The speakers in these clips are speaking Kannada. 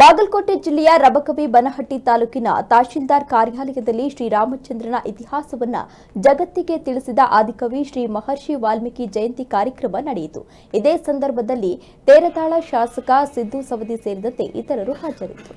ಬಾಗಲಕೋಟೆ ಜಿಲ್ಲೆಯ ರಬಕವಿ ಬನಹಟ್ಟಿ ತಾಲೂಕಿನ ತಹಶೀಲ್ದಾರ್ ಕಾರ್ಯಾಲಯದಲ್ಲಿ ಶ್ರೀರಾಮಚಂದ್ರನ ಇತಿಹಾಸವನ್ನ ಜಗತ್ತಿಗೆ ತಿಳಿಸಿದ ಆದಿಕವಿ ಶ್ರೀ ಮಹರ್ಷಿ ವಾಲ್ಮೀಕಿ ಜಯಂತಿ ಕಾರ್ಯಕ್ರಮ ನಡೆಯಿತು. ಇದೇ ಸಂದರ್ಭದಲ್ಲಿ ತೇರತಾಳ ಶಾಸಕ ಸಿದ್ದು ಸವದಿ ಸೇರಿದಂತೆ ಇತರರು ಹಾಜರಿದ್ದರು.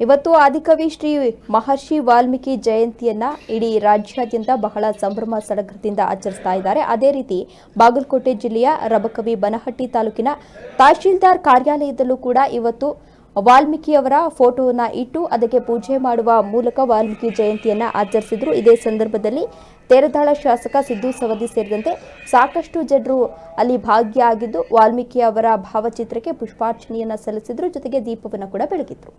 ಇವತ್ತು ಆದಿಕವಿ ಶ್ರೀ ಮಹರ್ಷಿ ವಾಲ್ಮೀಕಿ ಜಯಂತಿಯನ್ನ ಇಡೀ ರಾಜ್ಯಾದ್ಯಂತ ಬಹಳ ಸಂಭ್ರಮ ಸಡಗರದಿಂದ ಆಚರಿಸ್ತಾ ಇದ್ದಾರೆ. ಅದೇ ರೀತಿ ಬಾಗಲಕೋಟೆ ಜಿಲ್ಲೆಯ ರಬಕವಿ ಬನಹಟ್ಟಿ ತಾಲೂಕಿನ ತಹಶೀಲ್ದಾರ್ ಕಾರ್ಯಾಲಯದಲ್ಲೂ ಕೂಡ ಇವತ್ತು ವಾಲ್ಮೀಕಿಯವರ ಫೋಟೋವನ್ನು ಇಟ್ಟು ಅದಕ್ಕೆ ಪೂಜೆ ಮಾಡುವ ಮೂಲಕ ವಾಲ್ಮೀಕಿ ಜಯಂತಿಯನ್ನು ಆಚರಿಸಿದ್ರು. ಇದೇ ಸಂದರ್ಭದಲ್ಲಿ ತೇರದಾಳ ಶಾಸಕ ಸಿದ್ದು ಸವದಿ ಸೇರಿದಂತೆ ಸಾಕಷ್ಟು ಜನರು ಅಲ್ಲಿ ಭಾಗಿಯಾಗಿದ್ದು ವಾಲ್ಮೀಕಿ ಅವರ ಭಾವಚಿತ್ರಕ್ಕೆ ಪುಷ್ಪಾರ್ಚನೆಯನ್ನು ಸಲ್ಲಿಸಿದ್ರು. ಜೊತೆಗೆ ದೀಪವನ್ನು ಕೂಡ ಬೆಳಗಿದ್ರು.